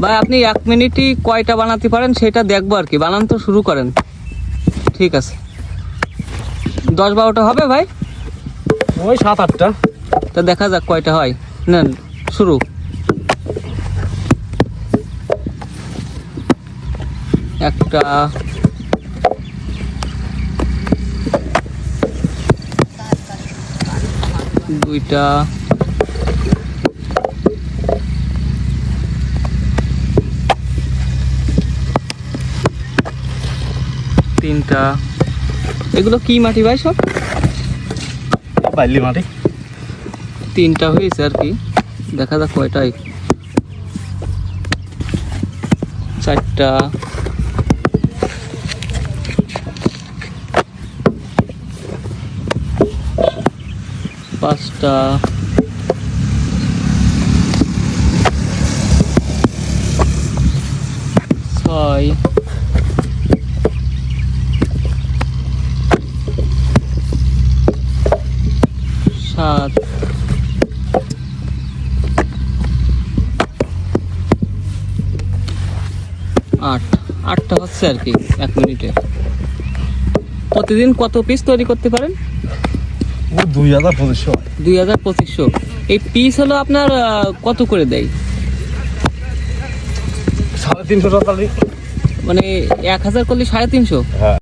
ভাই আপনি এক মিনিটই কয়টা বানাতে পারেন সেটা দেখব আর কি। বানান তো শুরু করেন। ঠিক আছে। দশ বারোটা হবে ভাই? ওই সাত আটটা। তা দেখা যাক কয়টা হয়। নেন শুরু। একটা। দুইটা। তিনটা। এগুলো কি মাটি ভাই সব? বালি মাটি। তিনটা হয়েছে আর কি। দেখা যাক কয়টাই। চারটা। পাঁচটা। ছয়। সাত আট। আটটা হচ্ছে আর কি এক মিনিটে। প্রতিদিন কত পিস তৈরি করতে পারেন? দুই হাজার পঁচিশশো। দুই হাজার পঁচিশশো। এই পিস হলো আপনার কত করে দেয়? সাড়ে তিনশো টাকা মানে এক হাজার করলে সাড়ে তিনশো? হ্যাঁ।